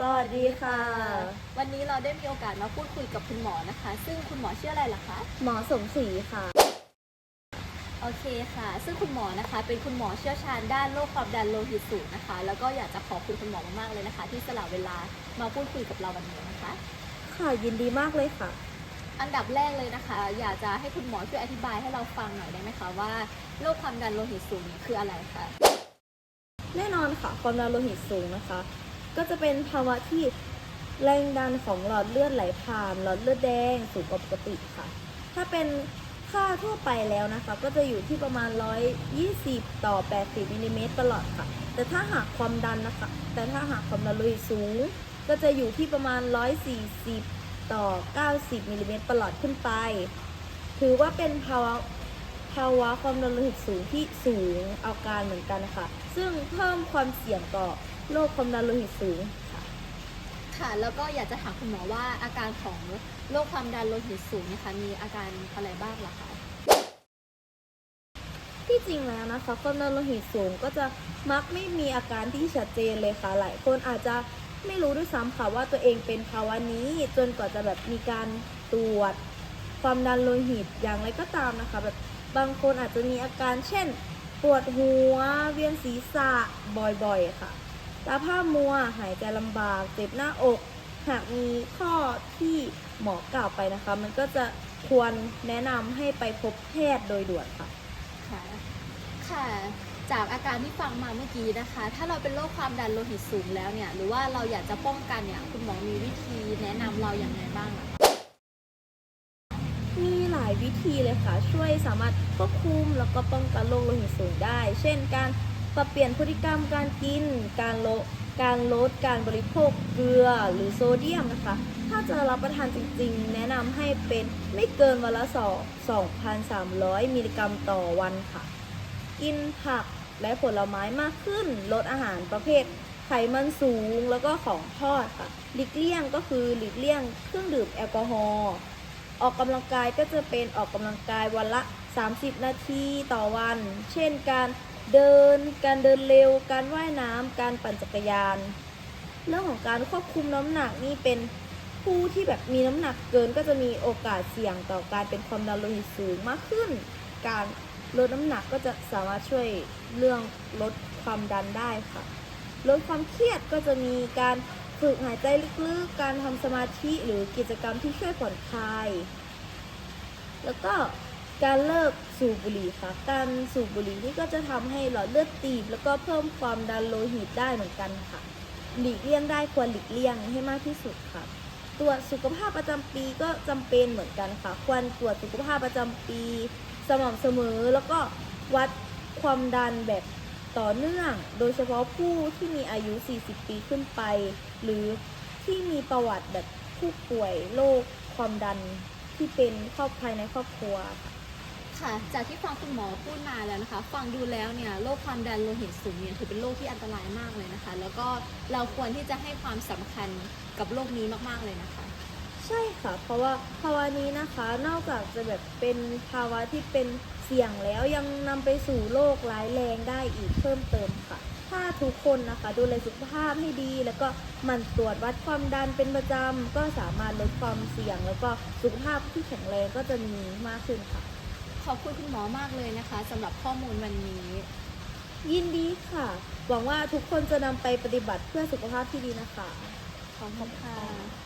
สวัสดีค่ะ วันนี้เราได้มีโอกาสมาพูดคุยกับคุณหมอนะคะ ซึ่งคุณหมอชื่ออะไรล่ะคะ หมอสมศรีค่ะ โอเคค่ะ ซึ่งคุณหมอนะคะ เป็นคุณหมอเชี่ยวชาญด้านโรคความดันโลหิตสูงนะคะ แล้วก็อยากจะขอบคุณคุณหมอมากๆเลยนะคะ ที่สละเวลามาพูดคุยกับเราวันนี้นะคะ ค่ะยินดีมากเลยค่ะ อันดับแรกเลยนะคะ อยากจะให้คุณหมอช่วยอธิบายให้เราฟังหน่อยได้ไหมคะว่าโรคความดันโลหิตสูงเนี่ยคืออะไรคะ แน่นอนค่ะ ความดันโลหิตสูงนะคะ ก็จะเป็นภาวะที่แรงดันของหลอดเลือดไหลผ่านหลอดเลือดแดงสูงกว่าปกติค่ะ ถ้าเป็นค่าทั่วไปแล้วนะคะ ก็จะอยู่ที่ประมาณ 120 ต่อ 80มิลลิเมตรตลอดค่ะ แต่ถ้าหากความดันนะคะ แต่ถ้าหากความดันโลหิตสูง ก็จะอยู่ที่ประมาณ 140 ต่อ 90มิลลิเมตรประหลอดขึ้นไป ถือว่าเป็นภาวะ ภาวะความดันโลหิตสูงที่สูงอาการเหมือนกันนะคะซึ่งเพิ่มความเสี่ยงต่อโรคความดันโลหิตสูงค่ะ ค่ะ แล้วก็อยากจะถามคุณหมอว่าอาการของโรคความดันโลหิตสูงนะคะมีอาการอะไรบ้างล่ะคะที่จริงแล้วนะคะความดันโลหิตสูงก็จะมักไม่มีอาการที่ชัดเจนเลยค่ะ หลายคนอาจจะไม่รู้ด้วยซ้ำค่ะว่าตัวเองเป็นภาวะนี้จนกว่าจะแบบมีการตรวจความดันโลหิตอย่างไรก็ตามนะคะแบบ บางคนอาจจะมีอาการเช่น ปวดหัว เวียนศีรษะบ่อยๆค่ะ ตาผ้ามัว หายใจลำบาก เจ็บหน้าอก หากมีข้อที่หมอกล่าวไปนะคะ มันก็จะควรแนะนำให้ไปพบแพทย์โดยด่วนค่ะ ค่ะ ค่ะ จากอาการที่ฟังมาเมื่อกี้นะคะ ถ้าเราเป็นโรคความดันโลหิตสูงแล้วเนี่ย หรือว่าเราอยากจะป้องกันเนี่ย คุณหมอมีวิธีแนะนำเราอย่างไรบ้างอะ วิธีเลยค่ะ ช่วยสามารถควบคุมแล้วก็ป้องกันโรคโลหิตสูงได้ เช่น การปรับเปลี่ยนพฤติกรรมการกิน การลดการลดการบริโภคเกลือหรือโซเดียมนะคะ ถ้าจะรับประทานจริงๆ แนะนำให้เป็นไม่เกินวันละ2 2,300 มิลลิกรัมต่อวันค่ะ กินผักและผลไม้มากขึ้น ลดอาหารประเภทไขมันสูงแล้วก็ของทอดค่ะ หลีกเลี่ยงก็คือหลีกเลี่ยงเครื่องดื่มแอลกอฮอล์ ออกกำลังกายก็จะเป็นออกกำลังกายวันละ 30 นาทีต่อวัน เช่นการเดิน การเดินเร็ว การว่ายน้ำการปั่นจักรยาน เรื่องของการควบคุมน้ำหนักนี่เป็นผู้ที่แบบมีน้ำหนักเกินก็จะมีโอกาสเสี่ยงต่อการเป็นความดันโลหิตสูงมากขึ้น การลดน้ำหนักก็จะสามารถช่วยเรื่องลดความดันได้ค่ะ ลดความเครียดก็จะมีการ ฝึกหายใจลึกๆ การทำสมาธิหรือกิจกรรมที่ช่วยผ่อนคลาย แล้วก็การเลิกสูบบุหรี่ค่ะ การสูบบุหรี่นี่ก็จะทำให้หลอดเลือดตีบ แล้วก็เพิ่มความดันโลหิตได้เหมือนกันค่ะ หลีกเลี่ยงได้ควรหลีกเลี่ยงให้มากที่สุดค่ะ ตรวจสุขภาพประจำปีก็จำเป็นเหมือนกันค่ะ ควรตรวจสุขภาพประจำปี สม่ำเสมอ แล้วก็วัดความดันแบบต่อเนื่อง โดยเฉพาะผู้ที่มีอายุ 40 ปีขึ้นไป หรือที่มีประวัติแบบผู้ป่วยโรคความดันที่เป็นครอบภายในครอบครัวค่ะค่ะ จากที่ฟังคุณหมอพูดมาแล้วนะคะ ฟังดูแล้วเนี่ยโรคความดันโลหิตสูงเนี่ยถือเป็นโรคที่อันตรายมากเลยนะคะ แล้วก็เราควรที่จะให้ความสำคัญกับโรคนี้มากๆเลยนะคะ ใช่ค่ะ เพราะว่าภาวะนี้นะคะนอกจากจะแบบเป็นภาวะที่เป็นเสี่ยงแล้วยังนำไปสู่โรคร้ายแรงได้อีกเพิ่มเติมค่ะ ถ้าทุกคนนะคะดูแลสุขภาพให้ดี แล้วก็หมั่นตรวจวัดความดันเป็นประจำก็สามารถลดความเสี่ยง แล้วก็สุขภาพที่แข็งแรงก็จะมีมากขึ้นค่ะ ขอบคุณคุณหมอมากเลยนะคะสำหรับข้อมูลวันนี้ ยินดีค่ะ หวังว่าทุกคนจะนำไปปฏิบัติเพื่อสุขภาพที่ดีนะคะ ขอบคุณค่ะ